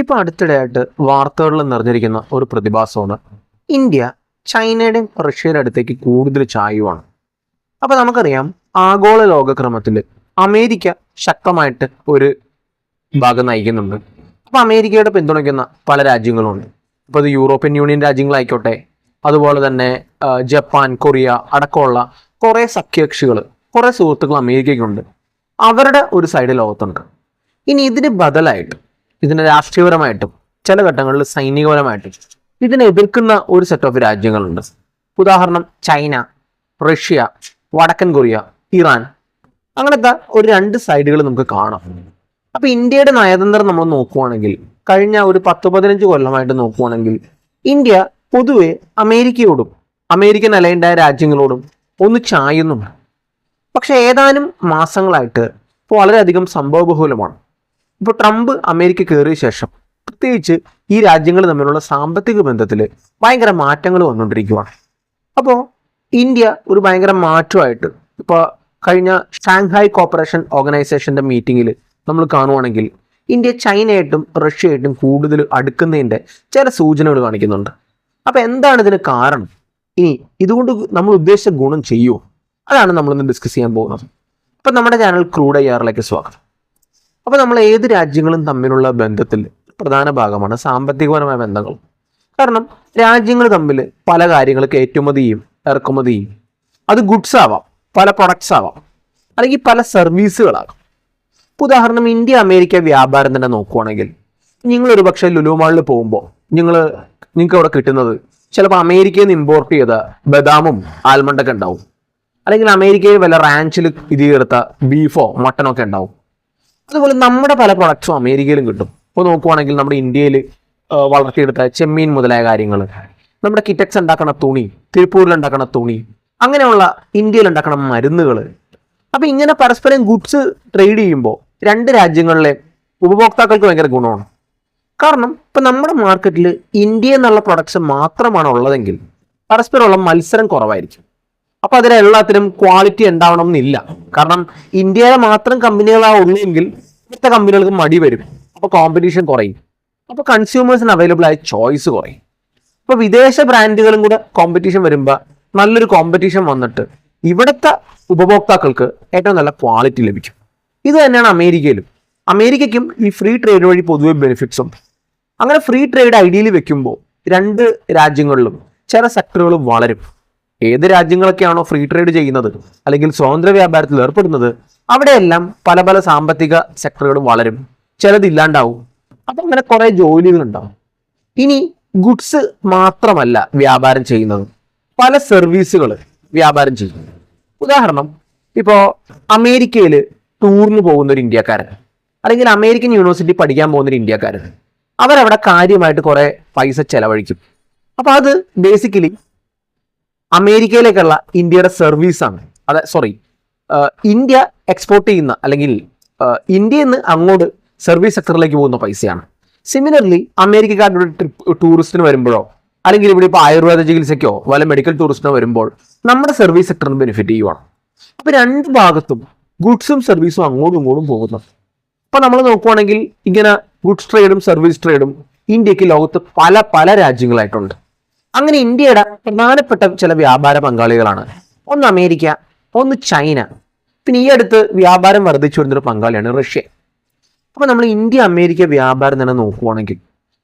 ഇപ്പൊ അടുത്തിടെയായിട്ട് വാർത്തകളിൽ നിറഞ്ഞിരിക്കുന്ന ഒരു പ്രതിഭാസമാണ് ഇന്ത്യ ചൈനയുടെയും റഷ്യയുടെ അടുത്തേക്ക് കൂടുതൽ ചായുവാണ്. അപ്പൊ നമുക്കറിയാം ആഗോള ലോകക്രമത്തിൽ അമേരിക്ക ശക്തമായിട്ട് ഒരു ഭാഗം നയിക്കുന്നുണ്ട്. അപ്പൊ അമേരിക്കയുടെ പിന്തുണയ്ക്കുന്ന പല രാജ്യങ്ങളുണ്ട്. ഇപ്പൊ അത് യൂറോപ്യൻ യൂണിയൻ രാജ്യങ്ങളായിക്കോട്ടെ അതുപോലെ തന്നെ ജപ്പാൻ കൊറിയ അടക്കമുള്ള കുറെ സഖ്യകക്ഷികൾ കുറെ സുഹൃത്തുക്കൾ അമേരിക്കയ്ക്കുണ്ട്. അവരുടെ ഒരു സൈഡ് ലോകത്തുണ്ട്. ഇനി ഇതിന് ബദലായിട്ട് ഇതിന് രാഷ്ട്രീയപരമായിട്ടും ചില ഘട്ടങ്ങളിൽ സൈനികപരമായിട്ടും ഇതിനെ എതിർക്കുന്ന ഒരു സെറ്റ് ഓഫ് രാജ്യങ്ങളുണ്ട്. ഉദാഹരണം ചൈന റഷ്യ വടക്കൻ കൊറിയ ഇറാൻ. അങ്ങനത്തെ ഒരു രണ്ട് സൈഡുകൾ നമുക്ക് കാണാം. അപ്പൊ ഇന്ത്യയുടെ നയതന്ത്രം നമ്മൾ നോക്കുവാണെങ്കിൽ കഴിഞ്ഞ ഒരു പത്ത് പതിനഞ്ച് കൊല്ലമായിട്ട് നോക്കുവാണെങ്കിൽ ഇന്ത്യ പൊതുവെ അമേരിക്കയോടും അമേരിക്കൻ അലൈൻഡായ രാജ്യങ്ങളോടും ഒന്ന് ചായുന്നുണ്ട്. പക്ഷെ ഏതാനും മാസങ്ങളായിട്ട് വളരെയധികം സംഭവബഹുലമാണ്. ഇപ്പോൾ ട്രംപ് അമേരിക്ക കയറിയ ശേഷം പ്രത്യേകിച്ച് ഈ രാജ്യങ്ങൾ തമ്മിലുള്ള സാമ്പത്തിക ബന്ധത്തിൽ ഭയങ്കര മാറ്റങ്ങൾ വന്നുകൊണ്ടിരിക്കുകയാണ് അപ്പോൾ ഇന്ത്യ ഒരു ഭയങ്കര മാറ്റമായിട്ട് ഇപ്പോൾ കഴിഞ്ഞ ഷാങ്ഹായ് കോപ്പറേഷൻ ഓർഗനൈസേഷന്റെ മീറ്റിങ്ങിൽ നമ്മൾ കാണുവാണെങ്കിൽ ഇന്ത്യ ചൈനയായിട്ടും റഷ്യയായിട്ടും കൂടുതൽ അടുക്കുന്നതിന്റെ ചില സൂചനകൾ കാണിക്കുന്നുണ്ട്. അപ്പോൾ എന്താണ് ഇതിന് കാരണം? ഇനി ഇതുകൊണ്ട് നമ്മൾ ഉദ്ദേശിച്ച ഗുണം ചെയ്യുമോ അതാണ് നമ്മളിന്ന് ഡിസ്കസ് ചെയ്യാൻ പോകുന്നത്. അപ്പം നമ്മുടെ ചാനൽ ക്രൂഡ് അയ്യാറിലേക്ക് സ്വാഗതം. അപ്പോൾ നമ്മൾ ഏത് രാജ്യങ്ങളും തമ്മിലുള്ള ബന്ധത്തിൽ പ്രധാന ഭാഗമാണ് സാമ്പത്തികപരമായ ബന്ധങ്ങൾ. കാരണം രാജ്യങ്ങൾ തമ്മിൽ പല കാര്യങ്ങൾ കയറ്റുമതിയും ഇറക്കുമതിയും അത് ഗുഡ്സ് ആവാം പല പ്രൊഡക്ട്സ് ആവാം അല്ലെങ്കിൽ പല സർവീസുകളാകാം. ഇപ്പൊ ഉദാഹരണം ഇന്ത്യ അമേരിക്ക വ്യാപാരം തന്നെ നോക്കുവാണെങ്കിൽ നിങ്ങൾ ഒരു പക്ഷേ ലുലുമാളിൽ പോകുമ്പോൾ നിങ്ങൾ നിങ്ങൾക്ക് അവിടെ കിട്ടുന്നത് ചിലപ്പോൾ അമേരിക്കയിൽ നിന്ന് ഇമ്പോർട്ട് ചെയ്ത ബദാമും ആൽമണ്ടൊക്കെ ഉണ്ടാവും. അല്ലെങ്കിൽ അമേരിക്കയിൽ വല്ല റാഞ്ചിൽ ഇത് എടുത്ത ബീഫോ മട്ടനൊക്കെ ഉണ്ടാവും. അതുപോലെ നമ്മുടെ പല പ്രൊഡക്ട്സും അമേരിക്കയിലും കിട്ടും. ഇപ്പോൾ നോക്കുവാണെങ്കിൽ നമ്മുടെ ഇന്ത്യയിൽ വളർത്തിയെടുത്ത ചെമ്മീൻ മുതലായ കാര്യങ്ങൾ നമ്മുടെ കിറ്റക്സ് ഉണ്ടാക്കണ തുണി തിരുപ്പൂരിൽ ഉണ്ടാക്കണ തുണി അങ്ങനെയുള്ള ഇന്ത്യയിൽ ഉണ്ടാക്കണ മരുന്നുകൾ അപ്പം ഇങ്ങനെ പരസ്പരം ഗുഡ്സ് ട്രേഡ് ചെയ്യുമ്പോൾ രണ്ട് രാജ്യങ്ങളിലെ ഉപഭോക്താക്കൾക്ക് ഭയങ്കര ഗുണമാണ്. കാരണം ഇപ്പം നമ്മുടെ മാർക്കറ്റിൽ ഇന്ത്യ എന്നുള്ള പ്രൊഡക്ട്സ് മാത്രമാണ് ഉള്ളതെങ്കിൽ പരസ്പരമുള്ള മത്സരം കുറവായിരിക്കും. അപ്പൊ അതിലെല്ലാത്തിനും ക്വാളിറ്റി ഉണ്ടാവണം എന്നില്ല. കാരണം ഇന്ത്യയിലെ മാത്രം കമ്പനികളാ ഉള്ളെങ്കിൽ ഇവിടുത്തെ കമ്പനികൾക്ക് മടി വരും. അപ്പോൾ കോമ്പറ്റീഷൻ കുറയും. അപ്പോൾ കൺസ്യൂമേഴ്സിന് അവൈലബിൾ ആയ ചോയ്സ് കുറയും. അപ്പോൾ വിദേശ ബ്രാൻഡുകളും കൂടെ കോമ്പറ്റീഷൻ വരുമ്പോൾ നല്ലൊരു കോമ്പറ്റീഷൻ വന്നിട്ട് ഇവിടുത്തെ ഉപഭോക്താക്കൾക്ക് ഏറ്റവും നല്ല ക്വാളിറ്റി ലഭിക്കും. ഇത് തന്നെയാണ് അമേരിക്കയിലും. അമേരിക്കയ്ക്കും ഈ ഫ്രീ ട്രേഡ് വഴി പൊതുവെ ബെനിഫിറ്റ്സ് ഉണ്ട് അങ്ങനെ ഫ്രീ ട്രേഡ് ഐഡിയയിൽ വെക്കുമ്പോൾ രണ്ട് രാജ്യങ്ങളിലും ചില സെക്ടറുകളും വളരും. ഏത് രാജ്യങ്ങളൊക്കെയാണോ ഫ്രീ ട്രേഡ് ചെയ്യുന്നത് അല്ലെങ്കിൽ സ്വതന്ത്ര വ്യാപാരത്തിൽ ഏർപ്പെടുന്നത് അവിടെയെല്ലാം പല പല സാമ്പത്തിക സെക്ടറുകളും വളരും. ചിലത് ഇല്ലാണ്ടാവും. അപ്പം അങ്ങനെ കുറേ ജോലികൾ ഉണ്ടാവും ഇനി ഗുഡ്സ് മാത്രമല്ല വ്യാപാരം ചെയ്യുന്നത്. പല സർവീസുകൾ വ്യാപാരം ചെയ്യുന്നു. ഉദാഹരണം ഇപ്പോൾ അമേരിക്കയിൽ ടൂറിന് പോകുന്ന ഒരു ഇന്ത്യക്കാരൻ അല്ലെങ്കിൽ അമേരിക്കൻ യൂണിവേഴ്സിറ്റി പഠിക്കാൻ പോകുന്ന ഒരു ഇന്ത്യക്കാരൻ. അവരവിടെ കാര്യമായിട്ട് കുറേ പൈസ ചെലവഴിക്കും. അപ്പോൾ അത് ബേസിക്കലി അമേരിക്കയിലേക്കുള്ള ഇന്ത്യയുടെ സർവീസാണ് അതെ സോറി ഇന്ത്യ എക്സ്പോർട്ട് ചെയ്യുന്ന അല്ലെങ്കിൽ ഇന്ത്യയിൽ നിന്ന് അങ്ങോട്ട് സർവീസ് സെക്ടറിലേക്ക് പോകുന്ന പൈസയാണ്. സിമിലർലി അമേരിക്കക്കാരുടെ ട്രിപ്പ് ടൂറിസ്റ്റിന് വരുമ്പോഴോ അല്ലെങ്കിൽ ഇവിടെ ഇപ്പോൾ ആയുർവേദ ചികിത്സയ്ക്കോ വല്ല മെഡിക്കൽ ടൂറിസ്റ്റിനോ വരുമ്പോൾ നമ്മുടെ സർവീസ് സെക്ടറിന് ബെനിഫിറ്റ് ചെയ്യുവാണ്. അപ്പോൾ രണ്ട് ഭാഗത്തും ഗുഡ്സും സർവീസും അങ്ങോട്ടും ഇങ്ങോട്ടും പോകുന്നു. അപ്പോൾ നമ്മൾ നോക്കുവാണെങ്കിൽ ഇങ്ങനെ ഗുഡ്സ് ട്രേഡും സർവീസ് ട്രേഡും ഇന്ത്യയ്ക്ക് ലോകത്ത് പല പല രാജ്യങ്ങളായിട്ടുണ്ട്. അങ്ങനെ ഇന്ത്യയുടെ പ്രധാനപ്പെട്ട ചില വ്യാപാര പങ്കാളികളാണ്. ഒന്ന് അമേരിക്ക ഒന്ന് ചൈന. പിന്നെ ഈ അടുത്ത് വ്യാപാരം വർദ്ധിച്ചു വരുന്നൊരു പങ്കാളിയാണ് റഷ്യ. അപ്പൊ നമ്മൾ ഇന്ത്യ അമേരിക്ക വ്യാപാരം തന്നെ നോക്കുവാണെങ്കിൽ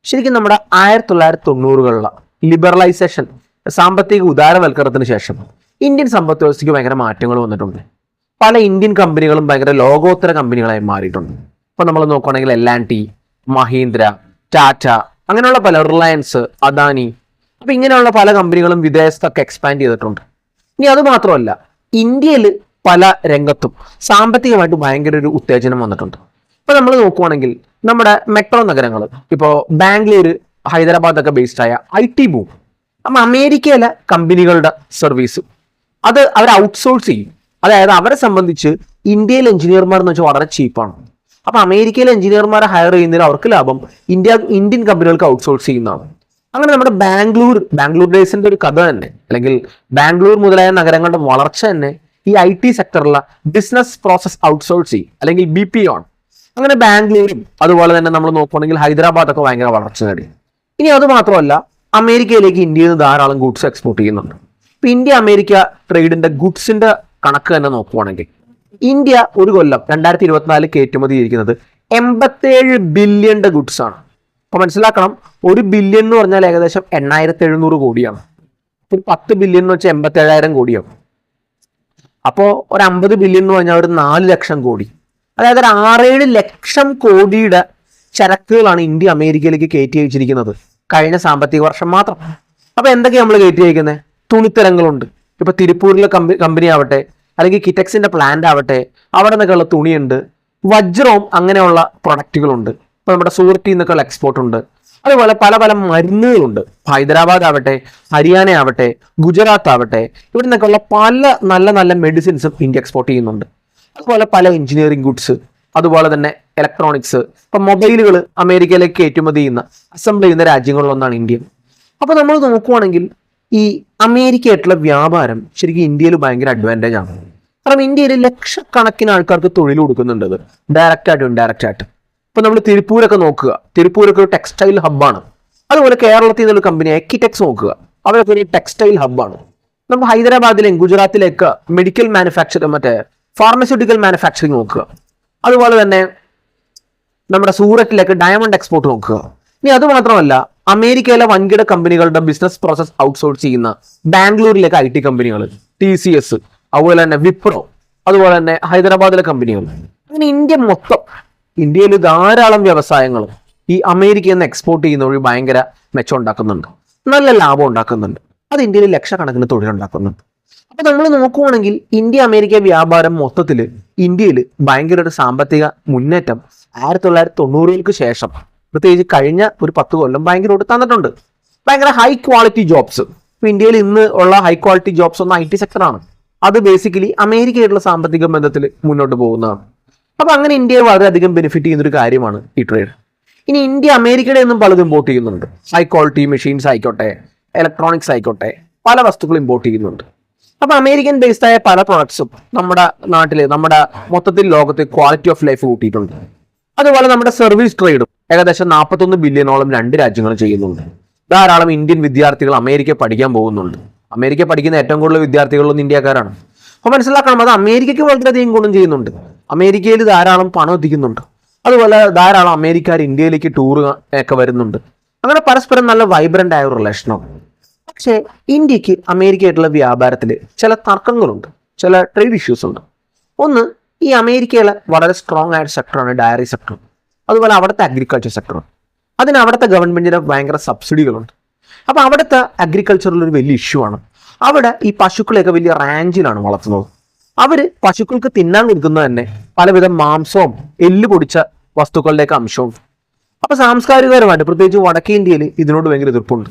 ശരിക്കും നമ്മുടെ ആയിരത്തി തൊള്ളായിരത്തി തൊണ്ണൂറുകളിലെ ലിബറലൈസേഷൻ സാമ്പത്തിക ഉദാരവൽക്കരണത്തിന് ശേഷം ഇന്ത്യൻ സമ്പദ് വ്യവസ്ഥയ്ക്ക് ഭയങ്കര മാറ്റങ്ങൾ വന്നിട്ടുണ്ട്. പല ഇന്ത്യൻ കമ്പനികളും ഭയങ്കര ലോകോത്തര കമ്പനികളായി മാറിയിട്ടുണ്ട്. ഇപ്പൊ നമ്മൾ നോക്കുകയാണെങ്കിൽ L and T Mahindra Tata അങ്ങനെയുള്ള പല റിലയൻസ് അദാനി അപ്പൊ ഇങ്ങനെയുള്ള പല കമ്പനികളും വിദേശത്തൊക്കെ എക്സ്പാൻഡ് ചെയ്തിട്ടുണ്ട്. ഇനി അത് മാത്രമല്ല ഇന്ത്യയിൽ പല രംഗത്തും സാമ്പത്തികമായിട്ട് ഭയങ്കര ഒരു ഉത്തേജനം വന്നിട്ടുണ്ട്. ഇപ്പൊ നമ്മൾ നോക്കുവാണെങ്കിൽ നമ്മുടെ മെട്രോ നഗരങ്ങൾ ഇപ്പോൾ ബാംഗ്ലൂർ ബേസ്ഡ് ആയ ഐ ടി ബൂം അപ്പം അമേരിക്കയിലെ കമ്പനികളുടെ സർവീസ് അത് അവർ ഔട്ട്സോഴ്സ് ചെയ്യും. അതായത് അവരെ സംബന്ധിച്ച് ഇന്ത്യയിലെ എഞ്ചിനീയർമാർ എന്ന് വെച്ചാൽ വളരെ ചീപ്പാണ് അപ്പൊ അമേരിക്കയിലെ എഞ്ചിനീയർമാരെ ഹയർ ചെയ്യുന്നതിൽ അവർക്ക് ലാഭം ഇന്ത്യ ഇന്ത്യൻ കമ്പനികൾക്ക് ഔട്ട്സോഴ്സ് ചെയ്യുന്നതാണ്. അങ്ങനെ നമ്മുടെ ബാംഗ്ലൂർ ബാംഗ്ലൂർ ഡേയ്സിന്റെ ഒരു കഥ തന്നെ. അല്ലെങ്കിൽ ബാംഗ്ലൂർ മുതലായ നഗരങ്ങളുടെ വളർച്ച തന്നെ ഈ ഐ ടി സെക്ടറിലുള്ള ബിസിനസ് പ്രോസസ് ഔട്ട്സോഴ്സ് ചെയ്യും അല്ലെങ്കിൽ ബി പി ഓൺ അങ്ങനെ ബാംഗ്ലൂരും അതുപോലെ തന്നെ നമ്മൾ നോക്കുകയാണെങ്കിൽ ഹൈദരാബാദ് ഒക്കെ ഭയങ്കര വളർച്ച നേടി. ഇനി അത് മാത്രമല്ല അമേരിക്കയിലേക്ക് ഇന്ത്യയിൽ നിന്ന് ധാരാളം ഗുഡ്സ് എക്സ്പോർട്ട് ചെയ്യുന്നുണ്ട്. ഇപ്പൊ ഇന്ത്യ അമേരിക്ക ട്രേഡിന്റെ ഗുഡ്സിന്റെ കണക്ക് തന്നെ നോക്കുവാണെങ്കിൽ ഇന്ത്യ ഒരു കൊല്ലം രണ്ടായിരത്തി ഇരുപത്തിനാല് കയറ്റുമതി ചെയ്തിരിക്കുന്നത് എൺപത്തേഴ് ബില്യന്റെ ഗുഡ്സ് ആണ്. അപ്പൊ മനസ്സിലാക്കണം ഒരു ബില്യൺ എന്ന് പറഞ്ഞാൽ ഏകദേശം എണ്ണായിരത്തി എഴുന്നൂറ് കോടിയാണ്. ഒരു പത്ത് ബില്യൺ എന്ന് വെച്ചാൽ എൺപത്തി ഏഴായിരം കോടിയാണ് അപ്പോൾ ഒരു അമ്പത് ബില്യൺ എന്ന് പറഞ്ഞാൽ ഒരു നാല് ലക്ഷം കോടി. അതായത് ഒരു ആറേഴ് ലക്ഷം കോടിയുടെ ചരക്കുകളാണ് ഇന്ത്യ അമേരിക്കയിലേക്ക് കയറ്റി അയച്ചിരിക്കുന്നത്. കഴിഞ്ഞ സാമ്പത്തിക വർഷം മാത്രം. അപ്പൊ എന്തൊക്കെയാണ് നമ്മൾ കയറ്റി അയക്കുന്നത് തുണിത്തരങ്ങളുണ്ട്. ഇപ്പൊ തിരുപ്പൂരിലെ കമ്പനി കമ്പനി ആവട്ടെ അല്ലെങ്കിൽ കിറ്റക്സിന്റെ പ്ലാന്റ് ആവട്ടെ അവിടെ നിന്നൊക്കെയുള്ള തുണിയുണ്ട്. വജ്രവും അങ്ങനെയുള്ള പ്രൊഡക്റ്റുകളുണ്ട് ഇപ്പൊ നമ്മുടെ സൂറത്തിൽ നിന്നൊക്കെയുള്ള എക്സ്പോർട്ട് ഉണ്ട്. അതുപോലെ പല പല മരുന്നുകളുണ്ട്. ഹൈദരാബാദ് ആവട്ടെ ഹരിയാന ആവട്ടെ ഗുജറാത്ത് ആവട്ടെ ഇവിടെ നിന്നൊക്കെയുള്ള പല നല്ല നല്ല മെഡിസിൻസും ഇന്ത്യ എക്സ്പോർട്ട് ചെയ്യുന്നുണ്ട്. അതുപോലെ പല എഞ്ചിനീയറിംഗ് ഗുഡ്സ് അതുപോലെ തന്നെ ഇലക്ട്രോണിക്സ് ഇപ്പൊ മൊബൈലുകൾ അമേരിക്കയിലേക്ക് കയറ്റുമതി ചെയ്യുന്ന അസംബിൾ ചെയ്യുന്ന രാജ്യങ്ങളിലൊന്നാണ് ഇന്ത്യ. അപ്പോൾ നമ്മൾ നോക്കുവാണെങ്കിൽ ഈ അമേരിക്കയായിട്ടുള്ള വ്യാപാരം ശരിക്കും ഇന്ത്യയിൽ ഭയങ്കര അഡ്വാന്റേജ് ആണ്. കാരണം ഇന്ത്യയിൽ ലക്ഷക്കണക്കിന് ആൾക്കാർക്ക് തൊഴിൽ കൊടുക്കുന്നുണ്ട് ഡയറക്റ്റ് ആയിട്ടും ഇൻഡയറക്റ്റ് ആയിട്ട്. ഇപ്പൊ നമ്മൾ തിരുപ്പൂരൊക്കെ നോക്കുക. തിരുപ്പൂരൊക്കെ ഒരു ടെക്സ്റ്റൈൽ ഹബ്ബാണ് അതുപോലെ കേരളത്തിൽ നിന്നൊരു കമ്പനി എക്കിടെക്സ് നോക്കുക. അവരൊക്കെ ഒരു ടെക്സ്റ്റൈൽ ഹബ്ബാണ് നമ്മൾ ഹൈദരാബാദിലെയും ഗുജറാത്തിലേക്ക് മെഡിക്കൽ മാനുഫാക്ചർ മറ്റേ ഫാർമസ്യൂട്ടിക്കൽ മാനുഫാക്ചറിങ് നോക്കുക. അതുപോലെ തന്നെ നമ്മുടെ സൂററ്റിലേക്ക് ഡയമണ്ട് എക്സ്പോർട്ട് നോക്കുക. ഇനി അത് മാത്രമല്ല അമേരിക്കയിലെ വൻകിട കമ്പനികളുടെ ബിസിനസ് പ്രോസസ് ഔട്ട്സോഴ്സ് ചെയ്യുന്ന ബാംഗ്ലൂരിലേക്ക് ഐ ടി കമ്പനികൾ ടി സി എസ് അതുപോലെ തന്നെ വിപ്രോ അതുപോലെ തന്നെ ഹൈദരാബാദിലെ കമ്പനികൾ അങ്ങനെ ഇന്ത്യ മൊത്തം ഇന്ത്യയിൽ ധാരാളം വ്യവസായങ്ങൾ ഈ അമേരിക്കയിൽ നിന്ന് എക്സ്പോർട്ട് ചെയ്യുന്ന വഴി ഭയങ്കര മെച്ചം ഉണ്ടാക്കുന്നുണ്ട്. നല്ല ലാഭം ഉണ്ടാക്കുന്നുണ്ട്. അത് ഇന്ത്യയിൽ ലക്ഷക്കണക്കിന് തൊഴിലുണ്ടാക്കുന്നുണ്ട് അപ്പൊ നമ്മൾ നോക്കുവാണെങ്കിൽ ഇന്ത്യ അമേരിക്ക വ്യാപാരം മൊത്തത്തിൽ ഇന്ത്യയിൽ ഭയങ്കര ഒരു സാമ്പത്തിക മുന്നേറ്റം ആയിരത്തി തൊള്ളായിരത്തി തൊണ്ണൂറുകൾക്ക് ശേഷം പ്രത്യേകിച്ച് കഴിഞ്ഞ ഒരു പത്ത് കൊല്ലം ഭയങ്കരമായിട്ട് തന്നിട്ടുണ്ട്. ഭയങ്കര ഹൈ ക്വാളിറ്റി ജോബ്സ് ഇന്ത്യയിൽ ഇന്ന് ഉള്ള ഹൈ ക്വാളിറ്റി ജോബ്സ് ഒന്ന് ഐ ടി സെക്ടറാണ് അത് ബേസിക്കലി അമേരിക്കയായിട്ടുള്ള സാമ്പത്തിക ബന്ധത്തിൽ മുന്നോട്ട് പോകുന്നതാണ്. അപ്പൊ അങ്ങനെ ഇന്ത്യയെ വളരെയധികം ബെനിഫിറ്റ് ചെയ്യുന്ന ഒരു കാര്യമാണ് ഈ ട്രേഡ് ഇനി ഇന്ത്യ അമേരിക്കയുടെ നിന്നും പലതും ഇമ്പോർട്ട് ചെയ്യുന്നുണ്ട്. ഹൈ ക്വാളിറ്റി മെഷീൻസ് ആയിക്കോട്ടെ ഇലക്ട്രോണിക്സ് ആയിക്കോട്ടെ പല വസ്തുക്കളും ഇമ്പോർട്ട് ചെയ്യുന്നുണ്ട്. അപ്പോൾ അമേരിക്കൻ ബേസ്ഡ് ആയ പല പ്രൊഡക്ട്സും നമ്മുടെ നാട്ടിൽ നമ്മുടെ മൊത്തത്തിൽ ലോകത്ത് ക്വാളിറ്റി ഓഫ് ലൈഫ് കൂട്ടിയിട്ടുണ്ട്. അതുപോലെ നമ്മുടെ സർവീസ് ട്രേഡും ഏകദേശം നാൽപ്പത്തൊന്ന് ബില്യണോളം രണ്ട് രാജ്യങ്ങൾ ചെയ്യുന്നുണ്ട്. ധാരാളം ഇന്ത്യൻ വിദ്യാർത്ഥികൾ അമേരിക്ക പഠിക്കാൻ പോകുന്നുണ്ട്. അമേരിക്ക പഠിക്കുന്ന ഏറ്റവും കൂടുതൽ വിദ്യാർത്ഥികളൊന്നും ഇന്ത്യക്കാരാണ്. അപ്പോൾ മനസ്സിലാക്കണം അത് അമേരിക്കയ്ക്ക് വളരെയധികം ഗുണം ചെയ്യുന്നുണ്ട്. അമേരിക്കയിൽ ധാരാളം പണം എത്തിക്കുന്നുണ്ട് അതുപോലെ ധാരാളം അമേരിക്കാർ ഇന്ത്യയിലേക്ക് ടൂർ ഒക്കെ വരുന്നുണ്ട്. അങ്ങനെ പരസ്പരം നല്ല വൈബ്രന്റ് ആയ ഒരു റിലേഷനാണ് പക്ഷേ ഇന്ത്യയ്ക്ക് അമേരിക്കയായിട്ടുള്ള വ്യാപാരത്തിൽ ചില തർക്കങ്ങളുണ്ട്. ചില ട്രേഡ് ഇഷ്യൂസ് ഉണ്ട്. ഒന്ന് ഈ അമേരിക്കയിലെ വളരെ സ്ട്രോങ് ആയ സെക്ടറാണ് ഡയറി സെക്ടർ അതുപോലെ അവിടുത്തെ അഗ്രികൾച്ചർ സെക്ടർ അതിന് അവിടുത്തെ ഗവൺമെന്റിന് ഭയങ്കര സബ്സിഡികളുണ്ട് അപ്പോൾ അവിടുത്തെ അഗ്രികൾച്ചറിൽ ഒരു വലിയ ഇഷ്യൂ ആണ്. അവിടെ ഈ പശുക്കളെയൊക്കെ വലിയ റാഞ്ചിലാണ് വളർത്തുന്നത്. അവർ പശുക്കൾക്ക് തിന്നാൻ കൊടുക്കുന്നത് തന്നെ പലവിധ മാംസവും എല്ല് പൊടിച്ച വസ്തുക്കളുടെയൊക്കെ അംശവും. അപ്പൊ സാംസ്കാരികപരമായിട്ട് പ്രത്യേകിച്ച് വടക്കേ ഇന്ത്യയിൽ ഇതിനോട് ഭയങ്കര എതിർപ്പുണ്ട്.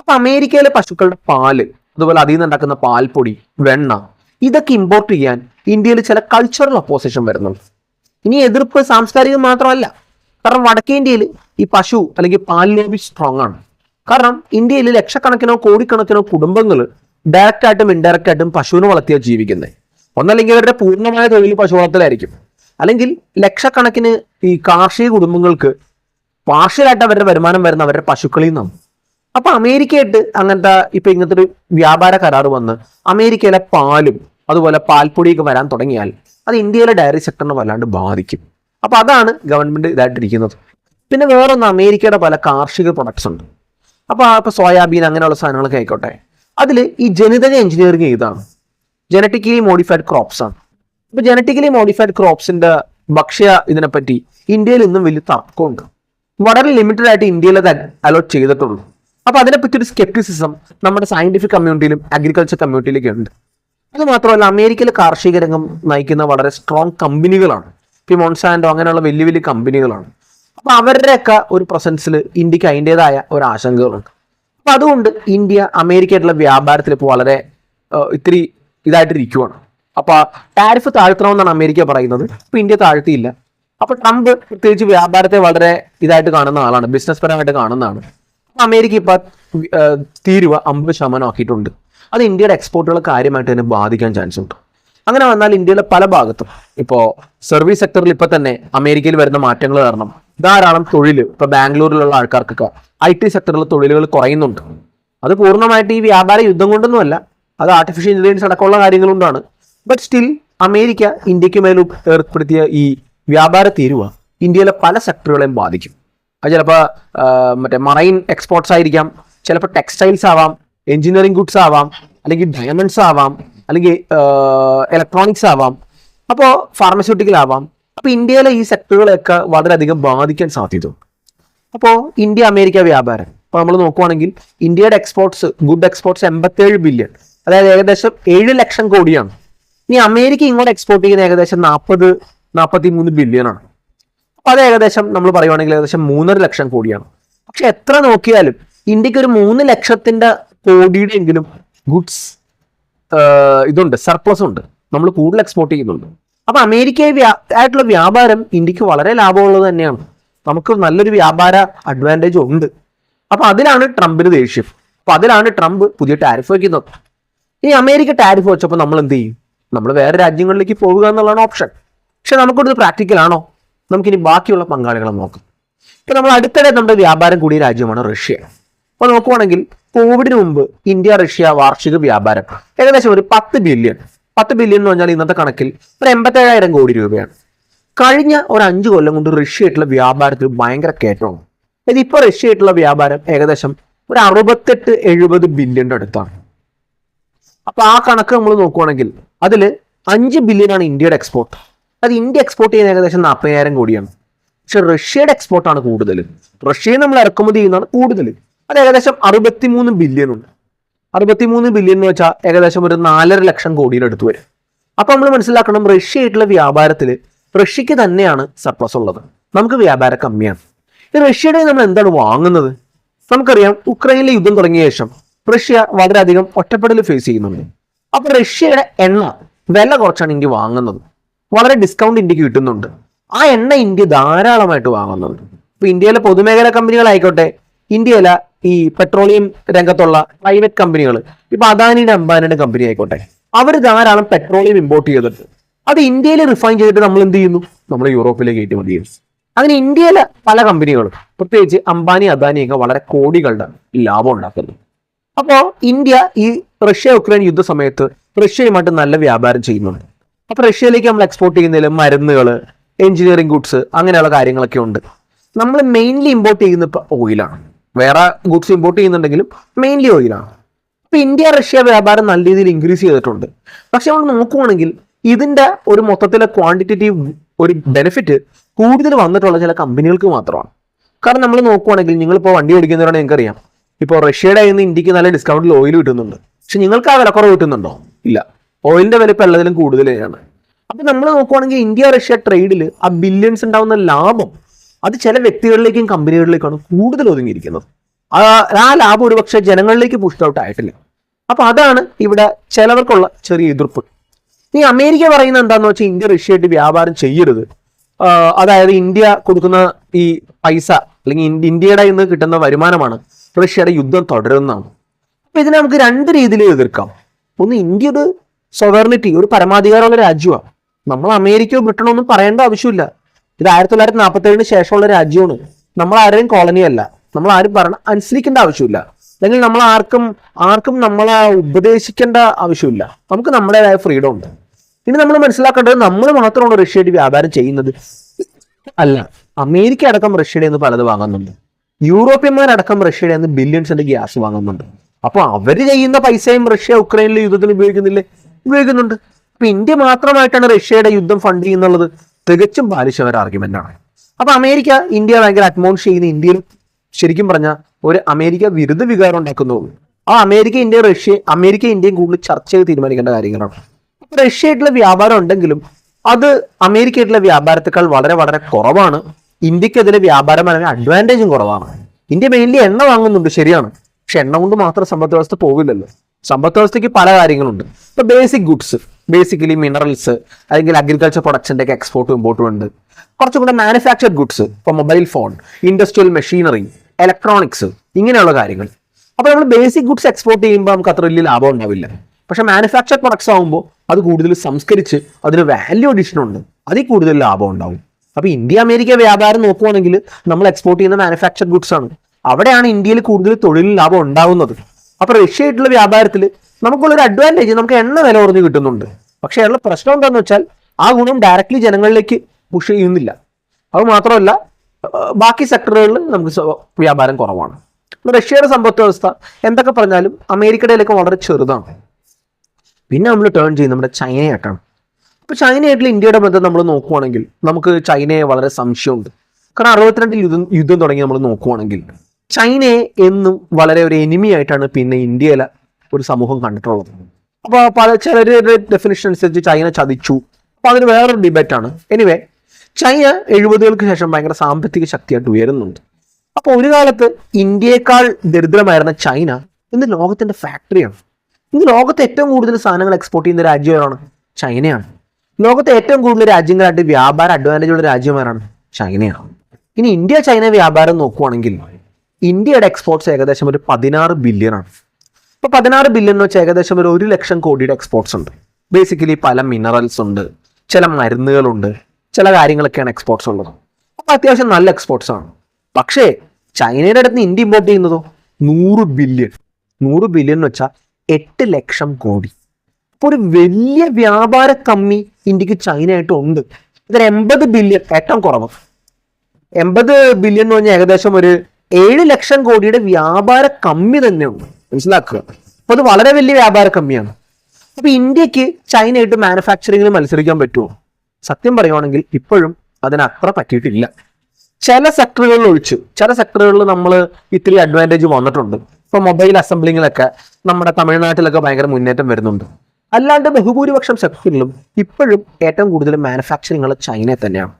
അപ്പൊ അമേരിക്കയിലെ പശുക്കളുടെ പാൽ അതുപോലെ അതിൽ നിന്ന് ഉണ്ടാക്കുന്ന പാൽപ്പൊടി വെണ്ണ ഇതൊക്കെ ഇമ്പോർട്ട് ചെയ്യാൻ ഇന്ത്യയിൽ ചില കൾച്ചറൽ ഒപ്പോസിഷൻ വരുന്നുണ്ട്. ഇനി എതിർപ്പ് സാംസ്കാരികം മാത്രമല്ല. കാരണം വടക്കേ ഇന്ത്യയിൽ ഈ പശു അല്ലെങ്കിൽ പാൽ ലോബി സ്ട്രോങ് ആണ്. കാരണം ഇന്ത്യയിൽ ലക്ഷക്കണക്കിനോ കോടിക്കണക്കിനോ കുടുംബങ്ങൾ ഡയറക്റ്റ് ആയിട്ടും ഇൻഡയറക്റ്റ് ആയിട്ടും പശുവിനെ വളർത്തിയാണ് ജീവിക്കുന്നത് ഒന്നല്ലെങ്കിൽ അവരുടെ പൂർണമായ തൊഴിൽ പശു വളർത്തലായിരിക്കും അല്ലെങ്കിൽ ലക്ഷക്കണക്കിന് ഈ കാർഷിക കുടുംബങ്ങൾക്ക് പാർഷ്യലായിട്ട് അവരുടെ വരുമാനം വരുന്ന അവരുടെ പശുക്കളിൽ നിന്നാണ്. അപ്പൊ അമേരിക്കയായിട്ട് അങ്ങനത്തെ ഇപ്പൊ ഇങ്ങനത്തെ ഒരു വ്യാപാര കരാർ വന്ന് അമേരിക്കയിലെ പാലും അതുപോലെ പാൽപ്പൊടിയൊക്കെ വരാൻ തുടങ്ങിയാൽ അത് ഇന്ത്യയിലെ ഡയറി സെക്ടറിനെ വല്ലാണ്ട് ബാധിക്കും. അപ്പൊ അതാണ് ഗവൺമെന്റ് ഇതായിട്ടിരിക്കുന്നത്. പിന്നെ വേറൊന്ന് അമേരിക്കയുടെ പല കാർഷിക പ്രൊഡക്ട്സ് ഉണ്ട്. അപ്പൊ ഇപ്പൊ സോയാബീൻ അങ്ങനെയുള്ള സാധനങ്ങളൊക്കെ ആയിക്കോട്ടെ. അതിൽ ഈ ജനിതക എഞ്ചിനീയറിംഗ് ചെയ്താണ് ജനറ്റിക്കലി മോഡിഫൈഡ് ക്രോപ്സ് ആണ്. ഇപ്പൊ ജനറ്റിക്കലി മോഡിഫൈഡ് ക്രോപ്സിന്റെ ഭക്ഷ്യ ഇതിനെപ്പറ്റി ഇന്ത്യയിൽ ഇന്നും വലിയ തർക്കമുണ്ട്. വളരെ ലിമിറ്റഡ് ആയിട്ട് ഇന്ത്യയിൽ അത് അലോട്ട് ചെയ്തിട്ടുള്ളൂ. അപ്പൊ അതിനെപ്പറ്റി ഒരു സ്കെപ്റ്റിസിസം നമ്മുടെ സയന്റിഫിക് കമ്മ്യൂണിറ്റിയിലും അഗ്രികൾച്ചർ കമ്മ്യൂണിറ്റിയിലൊക്കെ ഉണ്ട്. അത് മാത്രമല്ല അമേരിക്കയിലെ കാർഷിക രംഗം നയിക്കുന്ന വളരെ സ്ട്രോങ് കമ്പനികളാണ് ഇപ്പൊ മോൺസാൻഡോ അങ്ങനെയുള്ള വലിയ വലിയ കമ്പനികളാണ് അപ്പൊ അവരുടെയൊക്കെ ഒരു പ്രസൻസിൽ ഇന്ത്യയ്ക്ക് അതിന്റെതായ ഒരു ആശങ്കകളുണ്ട്. അപ്പൊ അതുകൊണ്ട് ഇന്ത്യ അമേരിക്കയായിട്ടുള്ള വ്യാപാരത്തിൽ ഇപ്പോൾ വളരെ ഇത്തിരി ഇതായിട്ടിരിക്കുവാണ്. അപ്പൊ ടാരിഫ് താഴ്ത്തണമെന്നാണ് അമേരിക്ക പറയുന്നത്. ഇപ്പൊ ഇന്ത്യ താഴ്ത്തിയില്ല. അപ്പൊ ട്രംപ് പ്രത്യേകിച്ച് വ്യാപാരത്തെ വളരെ ഇതായിട്ട് കാണുന്ന ആളാണ്. ബിസിനസ് പരമായിട്ട് കാണുന്നതാണ് അമേരിക്ക ഇപ്പൊ തീരുവ അമ്പത് ശതമാനം ആക്കിയിട്ടുണ്ട്. അത് ഇന്ത്യയുടെ എക്സ്പോർട്ടുകൾ കാര്യമായിട്ട് തന്നെ ബാധിക്കാൻ ചാൻസ് ഉണ്ട്. അങ്ങനെ വന്നാൽ ഇന്ത്യയിലെ പല ഭാഗത്തും ഇപ്പോൾ സർവീസ് സെക്ടറിൽ ഇപ്പൊ തന്നെ അമേരിക്കയിൽ വരുന്ന മാറ്റങ്ങൾ കാരണം ധാരാളം തൊഴിൽ ഇപ്പൊ ബാംഗ്ലൂരിലുള്ള ആൾക്കാർക്കൊക്കെ ഐ ടി സെക്ടറിലെ തൊഴിലുകൾ കുറയുന്നുണ്ട്. അത് പൂർണമായിട്ട് ഈ വ്യാപാര യുദ്ധം കൊണ്ടൊന്നുമല്ല. അത് ആർട്ടിഫിഷ്യൽ ഇന്റലിജൻസ് അടക്കമുള്ള കാര്യങ്ങളുണ്ടാണ്. ബട്ട് സ്റ്റിൽ അമേരിക്ക ഇന്ത്യയ്ക്ക് മേൽ ഏർപ്പെടുത്തിയ ഈ വ്യാപാര തീരുവ ഇന്ത്യയിലെ പല സെക്ടറുകളെയും ബാധിക്കും. അത് ചിലപ്പോൾ മറ്റേ മറൈൻ എക്സ്പോർട്സ് ആയിരിക്കാം ചിലപ്പോൾ ടെക്സ്റ്റൈൽസ് ആവാം എഞ്ചിനീയറിംഗ് ഗുഡ്സ് ആവാം അല്ലെങ്കിൽ ഡയമണ്ട്സ് ആവാം അല്ലെങ്കിൽ ഇലക്ട്രോണിക്സ് ആവാം. അപ്പോൾ ഫാർമസ്യൂട്ടിക്കൽ ആവാം. അപ്പോൾ ഇന്ത്യയിലെ ഈ സെക്ടറുകളെയൊക്കെ വളരെയധികം ബാധിക്കാൻ സാധ്യതയുണ്ട്. അപ്പോൾ ഇന്ത്യ അമേരിക്ക വ്യാപാരം. അപ്പോൾ നമ്മൾ നോക്കുവാണെങ്കിൽ ഇന്ത്യയുടെ എക്സ്പോർട്സ് ഗുഡ് എക്സ്പോർട്സ് എൺപത്തേഴ് ബില്യൺ അതായത് ഏകദേശം ഏഴ് ലക്ഷം കോടിയാണ്. ഇനി അമേരിക്ക ഇങ്ങോട്ട് എക്സ്പോർട്ട് ചെയ്യുന്ന ഏകദേശം നാൽപ്പത് നാൽപ്പത്തി മൂന്ന് ബില്യൺ ആണ്. അപ്പോൾ അത് ഏകദേശം നമ്മൾ പറയുവാണെങ്കിൽ ഏകദേശം മൂന്നര ലക്ഷം കോടിയാണ്. പക്ഷെ എത്ര നോക്കിയാലും ഇന്ത്യയ്ക്ക് ഒരു മൂന്ന് ലക്ഷത്തിന്റെ കോടിയുടെ എങ്കിലും ഗുഡ്സ് ഇതുണ്ട് സർപ്ലസ് ഉണ്ട്. നമ്മൾ കൂടുതൽ എക്സ്പോർട്ട് ചെയ്യുന്നുണ്ട്. അപ്പൊ അമേരിക്ക ആയിട്ടുള്ള വ്യാപാരം ഇന്ത്യയ്ക്ക് വളരെ ലാഭമുള്ളത് തന്നെയാണ്. നമുക്ക് നല്ലൊരു വ്യാപാര അഡ്വാന്റേജ് ഉണ്ട്. അപ്പൊ അതിലാണ് ട്രംപിന് ദേഷ്യം. അപ്പൊ അതിലാണ് ട്രംപ് പുതിയ ടാരിഫ് വയ്ക്കുന്നത്. ഇനി അമേരിക്ക ടാരിഫ് വെച്ചപ്പോൾ നമ്മൾ എന്ത് ചെയ്യും? നമ്മൾ വേറെ രാജ്യങ്ങളിലേക്ക് പോവുക എന്നുള്ളതാണ് ഓപ്ഷൻ പക്ഷെ നമുക്കൊരു പ്രാക്ടിക്കൽ ആണോ? നമുക്കിനി ബാക്കിയുള്ള പങ്കാളികളെ നോക്കാം. ഇപ്പൊ നമ്മൾ അടുത്തിടെ നമ്മുടെ വ്യാപാരം കൂടിയ രാജ്യമാണ് റഷ്യ. അപ്പൊ നോക്കുവാണെങ്കിൽ കോവിഡിന് മുമ്പ് ഇന്ത്യ റഷ്യ വാർഷിക വ്യാപാരം ഏകദേശം ഒരു പത്ത് ബില്യൺ പത്ത് ബില്യൺ എന്ന് പറഞ്ഞാൽ ഇന്നത്തെ കണക്കിൽ ഒരു എൺപത്തേഴായിരം കോടി രൂപയാണ്. കഴിഞ്ഞ ഒരു അഞ്ച് കൊല്ലം കൊണ്ട് റഷ്യയായിട്ടുള്ള വ്യാപാരത്തിൽ ഭയങ്കര കയറ്റമാണ്. അതായത് ഇപ്പോൾ റഷ്യയായിട്ടുള്ള വ്യാപാരം ഏകദേശം ഒരു അറുപത്തെട്ട് എഴുപത് ബില്യന്റെ അടുത്താണ്. അപ്പൊ ആ കണക്ക് നമ്മൾ നോക്കുവാണെങ്കിൽ അതിൽ അഞ്ച് ആണ് ഇന്ത്യയുടെ എക്സ്പോർട്ട് അത് ഇന്ത്യ എക്സ്പോർട്ട് ചെയ്യുന്ന ഏകദേശം നാൽപ്പതിനായിരം കോടിയാണ്. പക്ഷെ റഷ്യയുടെ എക്സ്പോർട്ടാണ് കൂടുതൽ റഷ്യയെ നമ്മൾ ഇറക്കുമതി ചെയ്യുന്നതാണ് കൂടുതൽ അത് ഏകദേശം അറുപത്തിമൂന്ന് ബില്യൺ ഉണ്ട്. അറുപത്തിമൂന്ന് ബില്യൺ എന്ന് വെച്ചാൽ ഏകദേശം ഒരു നാലര ലക്ഷം കോടിയുടെ അടുത്ത് വരും. അപ്പോൾ നമ്മൾ മനസ്സിലാക്കണം റഷ്യ ആയിട്ടുള്ള വ്യാപാരത്തിൽ റഷ്യക്ക് തന്നെയാണ് സർപ്ലസ് ഉള്ളത്. നമുക്ക് വ്യാപാരം കമ്മിയാണ്. ഈ റഷ്യയുടെ നമ്മൾ എന്താണ് വാങ്ങുന്നത്? നമുക്കറിയാം ഉക്രൈനിലെ യുദ്ധം തുടങ്ങിയ ശേഷം റഷ്യ വളരെയധികം ഒറ്റപ്പെടൽ ഫേസ് ചെയ്യുന്നുണ്ട്. അപ്പൊ റഷ്യയുടെ എണ്ണ വില കുറച്ചാണ് ഇന്ത്യ വാങ്ങുന്നത്. വളരെ ഡിസ്കൗണ്ട് ഇന്ത്യയ്ക്ക് കിട്ടുന്നുണ്ട്. ആ എണ്ണ ഇന്ത്യ ധാരാളമായിട്ട് വാങ്ങുന്നുണ്ട്. ഇപ്പൊ ഇന്ത്യയിലെ പൊതുമേഖലാ കമ്പനികളായിക്കോട്ടെ ഇന്ത്യയിലെ ഈ പെട്രോളിയം രംഗത്തുള്ള പ്രൈവറ്റ് കമ്പനികൾ ഇപ്പൊ അദാനിയുടെ അംബാനിയുടെ കമ്പനി ആയിക്കോട്ടെ അവർ ധാരാളം പെട്രോളിയം ഇമ്പോർട്ട് ചെയ്തിട്ട് അത് ഇന്ത്യയിൽ റിഫൈൻ ചെയ്തിട്ട് നമ്മൾ എന്ത് ചെയ്യുന്നു? നമ്മൾ യൂറോപ്പിലേക്ക് കയറ്റുമതി ചെയ്യുന്നു അങ്ങനെ ഇന്ത്യയിലെ പല കമ്പനികളും പ്രത്യേകിച്ച് അംബാനി അദാനിയൊക്കെ വളരെ കോടികളുടെ ലാഭം ഉണ്ടാക്കുന്നു. അപ്പോൾ ഇന്ത്യ ഈ റഷ്യ ഉക്രൈൻ യുദ്ധ സമയത്ത് റഷ്യയുമായിട്ട് നല്ല വ്യാപാരം ചെയ്യുന്നുണ്ട് അപ്പൊ റഷ്യയിലേക്ക് നമ്മൾ എക്സ്പോർട്ട് ചെയ്യുന്നതിൽ മരുന്നുകൾ എഞ്ചിനീയറിംഗ് ഗുഡ്സ് അങ്ങനെയുള്ള കാര്യങ്ങളൊക്കെ ഉണ്ട്. നമ്മൾ മെയിൻലി ഇമ്പോർട്ട് ചെയ്യുന്ന ഇപ്പൊ ഓയിലാണ് വേറെ ഗുഡ്സ് ഇമ്പോർട്ട് ചെയ്യുന്നുണ്ടെങ്കിലും മെയിൻലി ഓയിലാണ് അപ്പൊ ഇന്ത്യ റഷ്യ വ്യാപാരം നല്ല രീതിയിൽ ഇൻക്രീസ് ചെയ്തിട്ടുണ്ട്. പക്ഷെ നമ്മൾ നോക്കുവാണെങ്കിൽ ഇതിന്റെ ഒരു മൊത്തത്തിലെ ക്വാണ്ടിറ്റേറ്റീവ് ഒരു ബെനിഫിറ്റ് കൂടുതൽ വന്നിട്ടുള്ള ചില കമ്പനികൾക്ക് മാത്രമാണ്. കാരണം നമ്മൾ നോക്കുവാണെങ്കിൽ നിങ്ങളിപ്പോൾ വണ്ടി ഓടിക്കുന്നവരാണെങ്കിൽ നിങ്ങൾക്കറിയാം. ഇപ്പോൾ റഷ്യയുടെ കയ്യിൽ നിന്ന് ഇന്ത്യയ്ക്ക് നല്ല ഡിസ്കൗണ്ടിൽ ഓയിൽ കിട്ടുന്നുണ്ട്. പക്ഷെ നിങ്ങൾക്ക് ആ വിലക്കുറവ് കിട്ടുന്നുണ്ടോ? ഇല്ല. ഓയിലിന്റെ വില ഇപ്പം എല്ലാത്തിലും തന്നെയാണ് അപ്പൊ നമ്മൾ നോക്കുവാണെങ്കിൽ ഇന്ത്യ റഷ്യ ട്രേഡിൽ ആ ബില്യൺസ് ഉണ്ടാവുന്ന ലാഭം അത് ചില വ്യക്തികളിലേക്കും കമ്പനികളിലേക്കാണ് കൂടുതൽ ഒതുങ്ങിയിരിക്കുന്നത്. ആ ലാഭം ഒരുപക്ഷെ ജനങ്ങളിലേക്ക് പുഷ് ഔട്ട് ആയിട്ടില്ല. അപ്പോൾ അതാണ് ഇവിടെ ചിലവർക്കുള്ള ചെറിയ എതിർപ്പ്. ഇനി അമേരിക്ക പറയുന്നത് എന്താന്ന് വെച്ചാൽ ഇന്ത്യ റഷ്യയായിട്ട് വ്യാപാരം ചെയ്യരുത്. അതായത് ഇന്ത്യ കൊടുക്കുന്ന ഈ പൈസ അല്ലെങ്കിൽ ഇന്ത്യ- ഇന്ത്യയുടെ ഇന്ന് കിട്ടുന്ന വരുമാനമാണ് റഷ്യയുടെ യുദ്ധം തുടരുന്നതാണ്. അപ്പൊ ഇതിനെ നമുക്ക് രണ്ട് രീതിയിൽ എതിർക്കാം. ഒന്ന് ഇന്ത്യ ഒരു സൊവേർണിറ്റി ഒരു പരമാധികാരമുള്ള രാജ്യമാണ്. നമ്മൾ അമേരിക്കയോ ബ്രിട്ടനോ ഒന്നും പറയേണ്ട ആവശ്യമില്ല. ഇത് ആയിരത്തി തൊള്ളായിരത്തി നാൽപ്പത്തി ഏഴിന് ശേഷമുള്ള രാജ്യമാണ്. നമ്മൾ ആരുടെയും കോളനി അല്ല. നമ്മൾ ആരും പറഞ്ഞ അനുസരിക്കേണ്ട ആവശ്യമില്ല. അല്ലെങ്കിൽ നമ്മൾ ആർക്കും ആർക്കും നമ്മളെ ഉപദേശിക്കേണ്ട ആവശ്യമില്ല. നമുക്ക് നമ്മുടേതായ ഫ്രീഡം ഉണ്ട്. ഇനി നമ്മൾ മനസ്സിലാക്കേണ്ടത് നമ്മൾ മാത്രമാണ് റഷ്യയുടെ വ്യാപാരം ചെയ്യുന്നത്. അല്ല അമേരിക്ക അടക്കം റഷ്യയുടെ നിന്ന് പലത് വാങ്ങുന്നുണ്ട്. യൂറോപ്യന്മാരടക്കം റഷ്യയുടെ അന്ന് ബില്യൺസിന്റെ ഗ്യാസ് വാങ്ങുന്നുണ്ട്. അപ്പൊ അവർ ചെയ്യുന്ന പൈസയും റഷ്യ ഉക്രൈനിലെ യുദ്ധത്തിന് ഉപയോഗിക്കുന്നില്ലേ? ഉപയോഗിക്കുന്നുണ്ട്. അപ്പൊ ഇന്ത്യ മാത്രമായിട്ടാണ് റഷ്യയുടെ യുദ്ധം ഫണ്ട് ചെയ്യുന്നുള്ളത്. തികച്ചും ബാലിശവര ആർഗ്യുമെന്റ് ആണ്. അപ്പൊ അമേരിക്ക ഇന്ത്യ ഭയങ്കര അറ്റ്മോൺഷ് ചെയ്യുന്ന ഇന്ത്യയിൽ ശരിക്കും പറഞ്ഞാൽ ഒരു അമേരിക്ക വിരുദ്ധ വികാരം ഉണ്ടാക്കുന്നു. ആ അമേരിക്ക ഇന്ത്യ റഷ്യ അമേരിക്ക ഇന്ത്യയും കൂടുതൽ ചർച്ച ചെയ്ത് തീരുമാനിക്കേണ്ട കാര്യങ്ങളാണ്. റഷ്യ റഷ്യയായിട്ടുള്ള വ്യാപാരം ഉണ്ടെങ്കിലും അത് അമേരിക്കയായിട്ടുള്ള വ്യാപാരത്തെക്കാൾ വളരെ വളരെ കുറവാണ്. ഇന്ത്യക്കെതിരെ വ്യാപാരപരമായ അഡ്വാന്റേജും കുറവാണ്. ഇന്ത്യ മെയിൻലി എണ്ണ വാങ്ങുന്നുണ്ട് ശരിയാണ്. പക്ഷെ എണ്ണ കൊണ്ട് മാത്രം സമ്പദ് വ്യവസ്ഥ പോകില്ലല്ലോ സമ്പദ് വ്യവസ്ഥയ്ക്ക് പല കാര്യങ്ങളുണ്ട്. ഇപ്പൊ ബേസിക് ഗുഡ്സ് ബേസിക്കലി മിനറൽസ് അല്ലെങ്കിൽ അഗ്രികൾച്ചർ പ്രൊഡക്ഷന്റെ ഒക്കെ എക്സ്പോർട്ടും ഇമ്പോർട്ടും ഉണ്ട്. കുറച്ചും കൂടെ മാനുഫാക്ചർഡ് ഗുഡ്സ് ഇപ്പൊ mobile phone industrial machinery electronics ഇങ്ങനെയുള്ള കാര്യങ്ങൾ. അപ്പൊ നമ്മൾ ബേസിക് ഗുഡ്സ് എക്സ്പോർട്ട് ചെയ്യുമ്പോൾ നമുക്ക് അത്ര വലിയ ലാഭം ഉണ്ടാവില്ല. പക്ഷെ മാനുഫാക്ചർ പ്രൊഡക്ട്സ് ആകുമ്പോൾ അത് കൂടുതൽ സംസ്കരിച്ച് അതിന് വാല്യൂ അഡീഷൻ ഉണ്ട്. അതിൽ കൂടുതൽ ലാഭം ഉണ്ടാവും. അപ്പൊ ഇന്ത്യ അമേരിക്ക വ്യാപാരം നോക്കുവാണെങ്കിൽ നമ്മൾ എക്സ്പോർട്ട് ചെയ്യുന്ന മാനുഫാക്ചർ ഗുഡ്സ് ആണ്. അവിടെയാണ് ഇന്ത്യയിൽ കൂടുതൽ തൊഴിൽ ലാഭം ഉണ്ടാകുന്നത് അപ്പൊ റഷ്യ ആയിട്ടുള്ള വ്യാപാരത്തിൽ നമുക്കുള്ളൊരു അഡ്വാന്റേജ് നമുക്ക് എണ്ണ വില കുറഞ്ഞ് കിട്ടുന്നുണ്ട്. പക്ഷേ അതിലുള്ള പ്രശ്നം എന്താണെന്ന് വെച്ചാൽ ആ ഗുണം ഡയറക്റ്റ്ലി ജനങ്ങളിലേക്ക് പുഷ് ചെയ്യുന്നില്ല. അത് മാത്രമല്ല ബാക്കി സെക്ടറുകളിൽ നമുക്ക് വ്യാപാരം കുറവാണ്. റഷ്യയുടെ സമ്പദ് വ്യവസ്ഥ എന്തൊക്കെ പറഞ്ഞാലും അമേരിക്കയുടെയിലൊക്കെ വളരെ ചെറുതാണ്. പിന്നെ നമ്മൾ ടേൺ ചെയ്യും നമ്മുടെ ചൈനയായിട്ടാണ്. അപ്പോൾ ചൈനയായിട്ടുള്ള ഇന്ത്യയുടെ ബന്ധം നമ്മൾ നോക്കുവാണെങ്കിൽ നമുക്ക് ചൈനയെ വളരെ സംശയമുണ്ട്. കാരണം അറുപത്തിരണ്ടിൽ യുദ്ധം യുദ്ധം തുടങ്ങി നമ്മൾ നോക്കുവാണെങ്കിൽ ചൈനയെ എന്നും വളരെ ഒരു എനിമി ആയിട്ടാണ് പിന്നെ ഇന്ത്യയിലെ ഒരു സമൂഹം കണ്ടിട്ടുള്ളത്. അപ്പോൾ പല ചിലരുടെ ഡെഫിനേഷൻ അനുസരിച്ച് ചൈന ചതിച്ചു. അപ്പോൾ അതിന് വേറൊരു ഡിബേറ്റാണ് എനിവേ ചൈന എഴുപതുകൾക്ക് ശേഷം ഭയങ്കര സാമ്പത്തിക ശക്തിയായിട്ട് ഉയരുന്നുണ്ട്. അപ്പോൾ ഒരു കാലത്ത് ഇന്ത്യയെക്കാൾ ദരിദ്രമായിരുന്ന ചൈന ഇന്ന് ലോകത്തിന്റെ ഫാക്ടറിയാണ് ഇന്ന് ലോകത്ത് ഏറ്റവും കൂടുതൽ സാധനങ്ങൾ എക്സ്പോർട്ട് ചെയ്യുന്ന രാജ്യമാണ് ചൈനയാണ്. ലോകത്തെ ഏറ്റവും കൂടുതൽ രാജ്യങ്ങളായിട്ട് വ്യാപാര അഡ്വാന്റേജ് ഉള്ള രാജ്യമാരാണ് ചൈനയാണ് ഇനി ഇന്ത്യ ചൈന വ്യാപാരം നോക്കുവാണെങ്കിൽ ഇന്ത്യയുടെ എക്സ്പോർട്സ് ഏകദേശം ഒരു പതിനാറ് ബില്യൺ ആണ്. ഇപ്പൊ പതിനാറ് ബില്യൺ എന്ന് വെച്ചാൽ ഏകദേശം ഒരു ഒരു ലക്ഷം കോടിയുടെ എക്സ്പോർട്സ് ഉണ്ട്. ബേസിക്കലി പല മിനറൽസ് ഉണ്ട് ചില മരുന്നുകളുണ്ട് ചില കാര്യങ്ങളൊക്കെയാണ് എക്സ്പോർട്സ് ഉള്ളത്. അപ്പൊ അത്യാവശ്യം നല്ല എക്സ്പോർട്സ് ആണ്. പക്ഷേ ചൈനയുടെ അടുത്ത് ഇന്ത്യ ഇമ്പോർട്ട് ചെയ്യുന്നതോ? നൂറ് ബില്യൺ നൂറ് ബില്യൺ എന്ന് വെച്ചാൽ എട്ട് ലക്ഷം കോടി. അപ്പൊ ഒരു വലിയ വ്യാപാര കമ്മി ഇന്ത്യയ്ക്ക് ചൈനയായിട്ട് ഉണ്ട്. ഇതൊരു എൺപത് ബില്യൺ ഏറ്റവും കുറവ്. എൺപത് ബില്യൺ എന്ന് പറഞ്ഞാൽ ഏകദേശം ഒരു ഏഴ് ലക്ഷം കോടിയുടെ വ്യാപാര കമ്മി തന്നെയുണ്ട് മനസ്സിലാക്കുക? അപ്പൊ അത് വളരെ വലിയ വ്യാപാര കമ്മിയാണ്. അപ്പൊ ഇന്ത്യയ്ക്ക് ചൈനയായിട്ട് മാനുഫാക്ചറിങ്ങിൽ മത്സരിക്കാൻ പറ്റുമോ? സത്യം പറയുവാണെങ്കിൽ ഇപ്പോഴും അതിന് അത്ര പറ്റിയിട്ടില്ല. ചില സെക്ടറുകളിൽ ഒഴിച്ച് ചില സെക്ടറുകളിൽ നമ്മൾ ഇത്തിരി അഡ്വാന്റേജ് വന്നിട്ടുണ്ട്. ഇപ്പൊ മൊബൈൽ അസംബ്ലിങ്ങിലൊക്കെ നമ്മുടെ തമിഴ്നാട്ടിലൊക്കെ ഭയങ്കര മുന്നേറ്റം വരുന്നുണ്ട്. അല്ലാണ്ട് ബഹുഭൂരിപക്ഷം സെക്ടറിലും ഇപ്പോഴും ഏറ്റവും കൂടുതൽ മാനുഫാക്ചറിങ് ഉള്ള ചൈനയെ തന്നെയാണ്.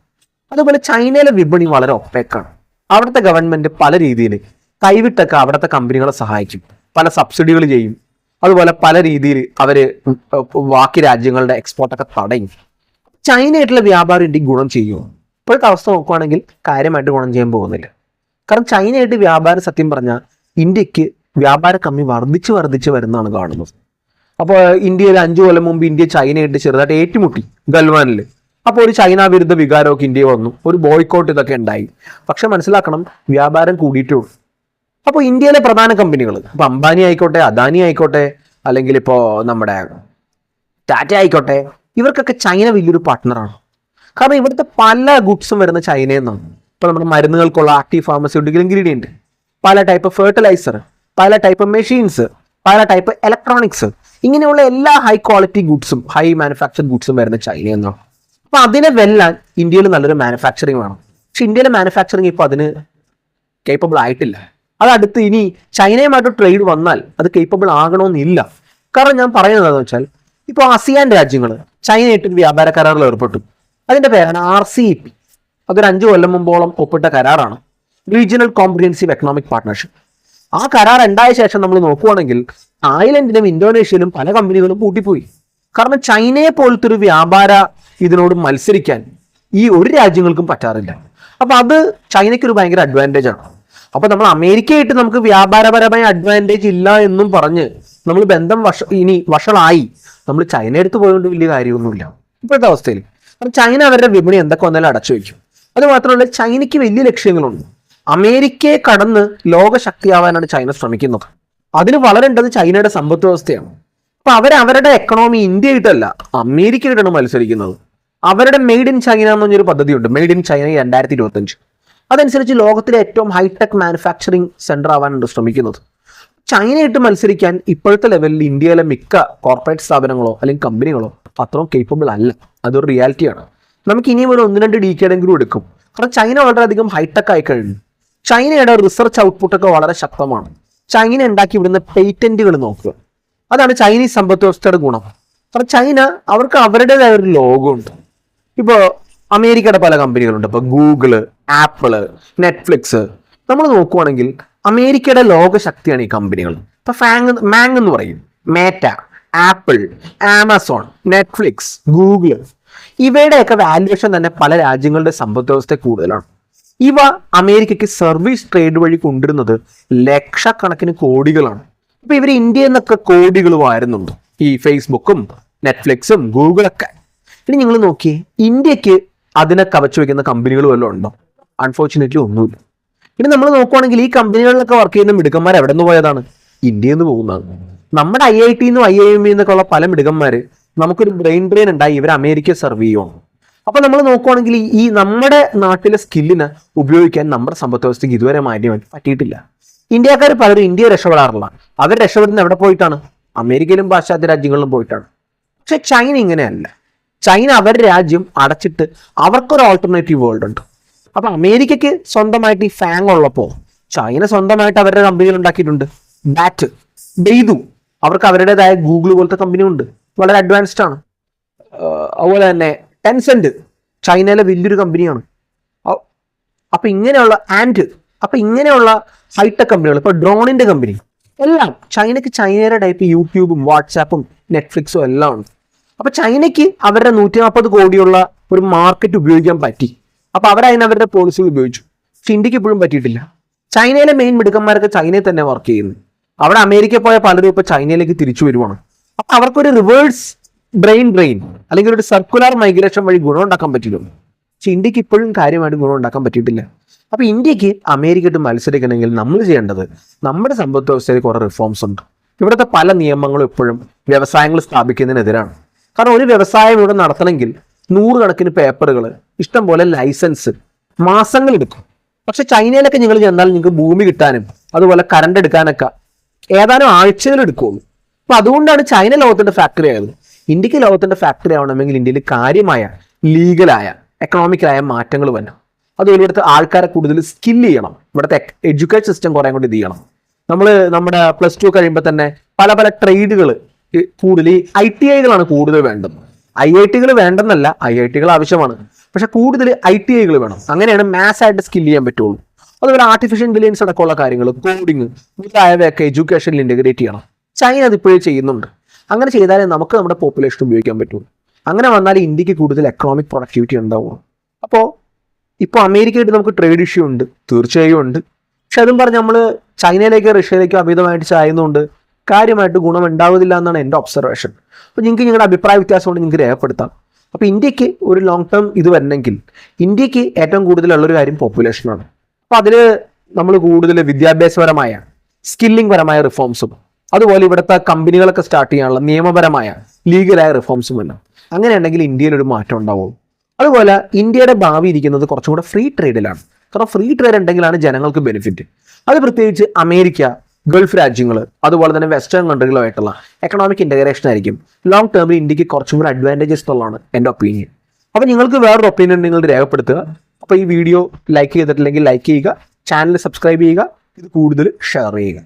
അതുപോലെ ചൈനയിലെ വിപണി വളരെ ഒപ്പേക്കാണ് അവിടുത്തെ ഗവൺമെന്റ് പല രീതിയിൽ കൈവിട്ടൊക്കെ അവിടുത്തെ കമ്പനികളെ സഹായിക്കും. പല സബ്സിഡികൾ ചെയ്യും. അതുപോലെ പല രീതിയിൽ അവർ ബാക്കി രാജ്യങ്ങളുടെ എക്സ്പോർട്ടൊക്കെ തടയും. ചൈനയായിട്ടുള്ള വ്യാപാരം ഇന്ത്യയ്ക്ക് ഗുണം ചെയ്യുമോ ഇപ്പോഴത്തെ അവസ്ഥ നോക്കുവാണെങ്കിൽ കാര്യമായിട്ട് ഗുണം ചെയ്യാൻ പോകുന്നില്ല. കാരണം ചൈനയായിട്ട് വ്യാപാരം സത്യം പറഞ്ഞാൽ ഇന്ത്യയ്ക്ക് വ്യാപാര കമ്മി വർദ്ധിച്ച് വർദ്ധിച്ച് വരുന്നതാണ് കാണുന്നത്. അപ്പോൾ ഇന്ത്യയിൽ അഞ്ചു കൊല്ലം മുമ്പ് ഇന്ത്യ ചൈനയായിട്ട് ചെറുതായിട്ട് ഏറ്റുമുട്ടി ഗൽവാനിൽ അപ്പോൾ ഒരു ചൈന വിരുദ്ധ വികാരമൊക്കെ ഇന്ത്യ വന്നു. ഒരു ബോയ്ക്കോട്ട് ഇതൊക്കെ ഉണ്ടായി. പക്ഷെ മനസ്സിലാക്കണം വ്യാപാരം കൂടിയിട്ടേ ഉള്ളൂ അപ്പോൾ ഇന്ത്യയിലെ പ്രധാന കമ്പനികൾ അപ്പോൾ അംബാനി ആയിക്കോട്ടെ അദാനി ആയിക്കോട്ടെ അല്ലെങ്കിൽ ഇപ്പോ നമ്മുടെ ടാറ്റ ആയിക്കോട്ടെ ഇവർക്കൊക്കെ ചൈന വലിയൊരു പാർട്ട്ണറാണ് കാരണം ഇവിടുത്തെ പല ഗുഡ്സും വരുന്ന ചൈനയിൽ നിന്നാണ്. ഇപ്പൊ നമ്മുടെ മരുന്നുകൾക്കുള്ള ആക്റ്റീവ് ഫാർമസ്യൂട്ടിക്കൽ ഇൻഗ്രീഡിയന്റ് പല ടൈപ്പ് ഫെർട്ടിലൈസർ പല ടൈപ്പ് മെഷീൻസ് പല ടൈപ്പ് ഇലക്ട്രോണിക്സ് ഇങ്ങനെയുള്ള എല്ലാ ഹൈ ക്വാളിറ്റി ഗുഡ്സും ഹൈ മാനുഫാക്ചർ ഗുഡ്സും വരുന്ന ചൈന എന്നാണ് അപ്പൊ അതിനെ വെല്ലാൻ ഇന്ത്യയിൽ നല്ലൊരു മാനുഫാക്ചറിങ് വേണം. പക്ഷെ ഇന്ത്യയിലെ മാനുഫാക്ചറിങ് ഇപ്പോൾ അതിന് കേപ്പബിൾ ആയിട്ടില്ല. അതടുത്ത് ഇനി ചൈനയുമായിട്ട് ട്രേഡ് വന്നാൽ അത് കേപ്പബിൾ ആകണമെന്നില്ല. കാരണം ഞാൻ പറയുന്നത് എന്താണെന്ന് വെച്ചാൽ ഇപ്പോൾ ആസിയാൻ രാജ്യങ്ങൾ ചൈനയായിട്ട് വ്യാപാര കരാറിൽ ഏർപ്പെട്ടു. അതിന്റെ പേരാണ് ആർ സി ഇ പി അതൊരു അഞ്ചു കൊല്ലം മുമ്പോളം ഒപ്പിട്ട കരാറാണ്. റീജിയണൽ കോംപ്രിഹെൻസീവ് എക്കണോമിക് പാർട്ട്ണർഷിപ്പ് ആ കരാർ ഉണ്ടായ ശേഷം നമ്മൾ നോക്കുവാണെങ്കിൽ തായ്ലൻഡിലും ഇന്തോനേഷ്യയിലും പല കമ്പനികളും പൂട്ടിപ്പോയി. കാരണം ചൈനയെ പോലത്തെ ഒരു വ്യാപാര ഇതിനോട് മത്സരിക്കാൻ ഈ ഒരു രാജ്യങ്ങൾക്കും പറ്റാറില്ല. അപ്പൊ അത് ചൈനയ്ക്ക് ഒരു ഭയങ്കര അഡ്വാന്റേജ് ആണ്. അപ്പൊ നമ്മൾ അമേരിക്കയായിട്ട് നമുക്ക് വ്യാപാരപരമായ അഡ്വാന്റേജ് ഇല്ല എന്നും പറഞ്ഞ് നമ്മൾ ബന്ധം വഷ ഇനി വഷളായി നമ്മൾ ചൈന എടുത്ത് പോയതുകൊണ്ട് വലിയ കാര്യമൊന്നുമില്ല. ഇപ്പോഴത്തെ അവസ്ഥയിൽ. കാരണം ചൈന അവരുടെ വിപണി എന്തൊക്കെ വന്നാലും അടച്ചു വയ്ക്കും. അത് മാത്രമല്ല ചൈനയ്ക്ക് വലിയ ലക്ഷ്യങ്ങളുണ്ട്. അമേരിക്കയെ കടന്ന് ലോകശക്തിയാവാനാണ് ചൈന ശ്രമിക്കുന്നത്. അതിന് വളരേണ്ടത് ചൈനയുടെ സമ്പദ് വ്യവസ്ഥയാണ് അപ്പൊ അവർ അവരുടെ എക്കണോമി ഇന്ത്യയായിട്ടല്ല അമേരിക്കയായിട്ടാണ് മത്സരിക്കുന്നത്. അവരുടെ മെയ്ഡ് ഇൻ ചൈന എന്ന് പറഞ്ഞൊരു പദ്ധതിയുണ്ട്. മെയ്ഡ് ഇൻ ചൈന രണ്ടായിരത്തി ഇരുപത്തഞ്ച് അതനുസരിച്ച് ലോകത്തിലെ ഏറ്റവും ഹൈടെക് മാനുഫാക്ചറിങ് സെന്റർ ആവാനാണ് ശ്രമിക്കുന്നത്. ചൈനയായിട്ട് മത്സരിക്കാൻ ഇപ്പോഴത്തെ ലെവലിൽ ഇന്ത്യയിലെ മിക്ക കോർപ്പറേറ്റ് സ്ഥാപനങ്ങളോ അല്ലെങ്കിൽ കമ്പനികളോ അത്രയും കേപ്പബിൾ അല്ല. അതൊരു റിയാലിറ്റിയാണ് നമുക്ക് ഇനിയും ഒരു ഒന്ന് രണ്ട് ഡീക്കേഡെങ്കിലും എടുക്കും. കാരണം ചൈന വളരെയധികം ഹൈടെക് ആയി കഴിഞ്ഞു. ചൈനയുടെ റിസർച്ച് ഔട്ട്പുട്ടൊക്കെ വളരെ ശക്തമാണ്. ചൈന ഉണ്ടാക്കി വിടുന്ന പേറ്റന്റുകൾ നോക്കുക. അതാണ് ചൈനീസ് സമ്പദ് വ്യവസ്ഥയുടെ ഗുണം. കാരണം ചൈന അവർക്ക് അവരുടേതായ ഒരു ലോകമുണ്ട്. ഇപ്പോൾ അമേരിക്കയുടെ പല കമ്പനികളുണ്ട്. ഇപ്പോൾ ഗൂഗിൾ ആപ്പിൾ നെറ്റ്ഫ്ലിക്സ്. നമ്മൾ നോക്കുവാണെങ്കിൽ അമേരിക്കയുടെ ലോകശക്തിയാണ് ഈ കമ്പനികൾ. ഇപ്പൊ ഫാങ് മാങ് എന്ന് പറയും. Meta Apple Amazon Netflix Google. ഇവയുടെയൊക്കെ valuation തന്നെ പല രാജ്യങ്ങളുടെ സമ്പദ് വ്യവസ്ഥ കൂടുതലാണ്. ഇവ അമേരിക്കയ്ക്ക് സർവീസ് ട്രേഡ് വഴി കൊണ്ടുവരുന്നത് ലക്ഷക്കണക്കിന് കോടികളാണ്. ഇപ്പൊ ഇവർ ഇന്ത്യയിൽ നിന്നൊക്കെ കോടികൾ വാരുന്നുണ്ട്. ഈ ഫേസ്ബുക്കും നെറ്റ്ഫ്ലിക്സും ഗൂഗിളൊക്കെ. ഇനി നിങ്ങൾ നോക്കിയേ ഇന്ത്യയ്ക്ക് അതിനെ കവച്ചു വെക്കുന്ന കമ്പനികൾ വല്ലതും ഉണ്ടോ? അൺഫോർച്ചുനേറ്റ്ലി ഒന്നുമില്ല. ഇനി നമ്മൾ നോക്കുവാണെങ്കിൽ ഈ കമ്പനികളിലൊക്കെ വർക്ക് ചെയ്യുന്ന മിടുക്കന്മാർ എവിടെ നിന്ന് പോയതാണ്? ഇന്ത്യയിൽ നിന്ന് പോകുന്നതാണ്. നമ്മുടെ ഐ ഐ ടി നിന്നും ഐ ഐ എം ഇന്നൊക്കെ ഉള്ള പല മിടുക്കന്മാര് നമുക്കൊരു ബ്രെയിൻ ഡ്രെയിൻ ഉണ്ടായി ഇവർ അമേരിക്ക സെർവ് ചെയ്യുവാണ്. അപ്പൊ നമ്മൾ നോക്കുവാണെങ്കിൽ ഈ- നമ്മുടെ നാട്ടിലെ സ്കില്ലിനെ ഉപയോഗിക്കാൻ നമ്മുടെ സമ്പത്ത് വ്യവസ്ഥയ്ക്ക് ഇതുവരെ മാന്യമായിട്ട് പറ്റിയിട്ടില്ല. ഇന്ത്യക്കാർ പലരും ഇന്ത്യ രക്ഷപ്പെടാറില്ല. അവർ രക്ഷപ്പെടുന്നത് എവിടെ പോയിട്ടാണ്? അമേരിക്കയിലും പാശ്ചാത്യ രാജ്യങ്ങളിലും പോയിട്ടാണ്. പക്ഷെ ചൈന ഇങ്ങനെയല്ല. ചൈന അവരുടെ രാജ്യം അടച്ചിട്ട് അവർക്കൊരു ഓൾട്ടർനേറ്റീവ് വേൾഡ് ഉണ്ട്. അപ്പൊ അമേരിക്കയ്ക്ക് സ്വന്തമായിട്ട് ഈ ഫാങ് ഉള്ളപ്പോ ചൈന സ്വന്തമായിട്ട് അവരുടെ കമ്പനികൾ ഉണ്ടാക്കിയിട്ടുണ്ട്. ബാറ്റ് ബെയ്തു അവർക്ക് അവരുടേതായ ഗൂഗിൾ പോലത്തെ കമ്പനി ഉണ്ട്. വളരെ അഡ്വാൻസ്ഡ് ആണ്. അതുപോലെ തന്നെ ടെൻസെന്റ് ചൈനയിലെ വലിയൊരു കമ്പനിയാണ് അപ്പോൾ അപ്പൊ ഇങ്ങനെയുള്ള ആൻഡ് അപ്പോൾ ഇങ്ങനെയുള്ള ഹൈടെക് കമ്പനികൾ ഇപ്പൊ ഡ്രോണിന്റെ കമ്പനി എല്ലാം ചൈനയ്ക്ക് ചൈനയുടെ ടൈപ്പ് യൂട്യൂബും വാട്സാപ്പും നെറ്റ്ഫ്ലിക്സും എല്ലാം ഉണ്ട്. അപ്പൊ ചൈനയ്ക്ക് അവരുടെ നൂറ്റി നാൽപ്പത് കോടിയുള്ള ഒരു മാർക്കറ്റ് ഉപയോഗിക്കാൻ പറ്റി. അപ്പൊ അവരതിന് അവരുടെ പോളിസികൾ ഉപയോഗിച്ചു. പക്ഷെ ഇന്ത്യയ്ക്ക് ഇപ്പോഴും പറ്റിയിട്ടില്ല. ചൈനയിലെ മെയിൻ മിടുക്കന്മാരൊക്കെ ചൈനയിൽ തന്നെ വർക്ക് ചെയ്യുന്നു. അവിടെ അമേരിക്കയിൽ പോയ പലരും ഇപ്പൊ ചൈനയിലേക്ക് തിരിച്ചു വരുവാണ്. അപ്പൊ അവർക്കൊരു റിവേഴ്സ് ബ്രെയിൻ ഡ്രെയിൻ അല്ലെങ്കിൽ ഒരു സർക്കുലർ മൈഗ്രേഷൻ വഴി ഗുണം ഉണ്ടാക്കാൻ പറ്റില്ല. പക്ഷെ ഇന്ത്യയ്ക്ക് ഇപ്പോഴും കാര്യമായിട്ട് ഗുണം ഉണ്ടാക്കാൻ പറ്റിയിട്ടില്ല. അപ്പൊ ഇന്ത്യയ്ക്ക് അമേരിക്കയായിട്ട് മത്സരിക്കണമെങ്കിൽ നമ്മൾ ചെയ്യേണ്ടത് നമ്മുടെ സമ്പദ് വ്യവസ്ഥയിൽ കുറെ റിഫോംസ് ഉണ്ട്. ഇവിടുത്തെ പല നിയമങ്ങളും ഇപ്പോഴും വ്യവസായങ്ങൾ സ്ഥാപിക്കുന്നതിനെതിരാണ്. കാരണം ഒരു വ്യവസായം ഇവിടെ നടത്തണമെങ്കിൽ നൂറുകണക്കിന് പേപ്പറുകൾ ഇഷ്ടംപോലെ ലൈസൻസ് മാസങ്ങൾ എടുക്കും. പക്ഷെ ചൈനയിലൊക്കെ നിങ്ങൾ ചെന്നാൽ നിങ്ങൾക്ക് ഭൂമി കിട്ടാനും അതുപോലെ കറണ്ട് എടുക്കാനൊക്കെ ഏതാനും ആഴ്ചകൾ എടുക്കുള്ളൂ. അപ്പൊ അതുകൊണ്ടാണ് ചൈന ലോകത്തിന്റെ ഫാക്ടറി ആയത്. ഇന്ത്യയ്ക്ക് ലോകത്തിന്റെ ഫാക്ടറി ആവണമെങ്കിൽ ഇന്ത്യയിൽ കാര്യമായ ലീഗലായ എക്കണോമിക്കലായ മാറ്റങ്ങൾ വരണം. അതുപോലെ ഇവിടുത്തെ ആൾക്കാരെ കൂടുതൽ സ്കിൽ ചെയ്യണം. ഇവിടുത്തെ എഡ്യൂക്കേഷൻ സിസ്റ്റം കുറേ കൂടി ഇത് ചെയ്യണം. നമ്മൾ നമ്മുടെ പ്ലസ് ടു കഴിയുമ്പോൾ തന്നെ പല പല ട്രേഡുകൾ കൂടുതൽ ഐ ടി ഐകളാണ് കൂടുതൽ വേണ്ടത്. ഐ ഐ ടികൾ വേണ്ടെന്നല്ല ഐ ഐ ടികൾ ആവശ്യമാണ്. പക്ഷെ കൂടുതൽ ഐ ടി ഐകൾ വേണം. അങ്ങനെയാണ് മാസ് ആയിട്ട് സ്കിൽ ചെയ്യാൻ പറ്റുള്ളൂ. അതുപോലെ ആർട്ടിഫിഷ്യൽ ഇന്റലിജൻസ് അടക്കമുള്ള കാര്യങ്ങൾ കോഡിങ് മുതലായവയൊക്കെ എഡ്യൂക്കേഷനിൽ ഇന്റഗ്രേറ്റ് ചെയ്യണം. ചൈന അത് ചെയ്യുന്നുണ്ട്. അങ്ങനെ ചെയ്താലേ നമുക്ക് നമ്മുടെ പോപ്പുലേഷൻ ഉപയോഗിക്കാൻ പറ്റുള്ളൂ. അങ്ങനെ വന്നാൽ ഇന്ത്യയ്ക്ക് കൂടുതൽ എക്കണോമിക് പ്രൊഡക്ടിവിറ്റി ഉണ്ടാവുള്ളൂ. അപ്പോൾ ഇപ്പോൾ അമേരിക്കയായിട്ട് നമുക്ക് ട്രേഡ് ഇഷ്യൂ ഉണ്ട്. തീർച്ചയായും ഉണ്ട്. പക്ഷെ അതും പറഞ്ഞ് നമ്മൾ ചൈനയിലേക്കോ റഷ്യയിലേക്കോ അമിതമായിട്ട് ചായുന്നതുകൊണ്ട് കാര്യമായിട്ട് ഗുണം ഉണ്ടാവുന്നില്ല എന്നാണ് എന്റെ ഒബ്സർവേഷൻ അപ്പോൾ നിങ്ങൾക്ക് നിങ്ങളുടെ അഭിപ്രായ വ്യത്യാസം കൊണ്ട് നിങ്ങൾക്ക് രേഖപ്പെടുത്താം. അപ്പോൾ ഇന്ത്യയ്ക്ക് ഒരു ലോങ് ടേം ഇത് വരണമെങ്കിൽ ഇന്ത്യയ്ക്ക് ഏറ്റവും കൂടുതലുള്ളൊരു കാര്യം പോപ്പുലേഷനാണ് അപ്പോൾ അതിൽ നമ്മൾ കൂടുതൽ വിദ്യാഭ്യാസപരമായ സ്കില്ലിംഗ് പരമായ റിഫോംസും അതുപോലെ ഇവിടുത്തെ കമ്പനികളൊക്കെ സ്റ്റാർട്ട് ചെയ്യാനുള്ള നിയമപരമായ ലീഗലായ റിഫോംസും വേണം അങ്ങനെയുണ്ടെങ്കിൽ ഇന്ത്യയിൽ ഒരു മാറ്റം ഉണ്ടാവും അതുപോലെ ഇന്ത്യയുടെ ഭാവി ഇരിക്കുന്നത് കുറച്ചും കൂടെ ഫ്രീ ട്രേഡിലാണ് കാരണം ഫ്രീ ട്രേഡ് ഉണ്ടെങ്കിലാണ് ജനങ്ങൾക്ക് ബെനിഫിറ്റ് അത് പ്രത്യേകിച്ച് അമേരിക്ക ഗൾഫ് രാജ്യങ്ങൾ അതുപോലെ തന്നെ വെസ്റ്റേൺ കൺട്രികളുമായിട്ടുള്ള എക്കണോമിക് ഇന്റഗ്രേഷൻ ആയിരിക്കും. ലോങ് ടേമിൽ ഇന്ത്യയ്ക്ക് കുറച്ചും കൂടെ അഡ്വാന്റേജസ് എന്നുള്ളതാണ് എന്റെ ഒപ്പീനിയൻ അപ്പോൾ നിങ്ങൾക്ക് വേറൊരു ഒപ്പീനിയൻ നിങ്ങൾ രേഖപ്പെടുത്തുക. അപ്പോൾ ഈ വീഡിയോ ലൈക്ക് ചെയ്തിട്ടില്ലെങ്കിൽ ലൈക്ക് ചെയ്യുക. ചാനൽ സബ്സ്ക്രൈബ് ചെയ്യുക. ഇത് കൂടുതൽ ഷെയർ ചെയ്യുക.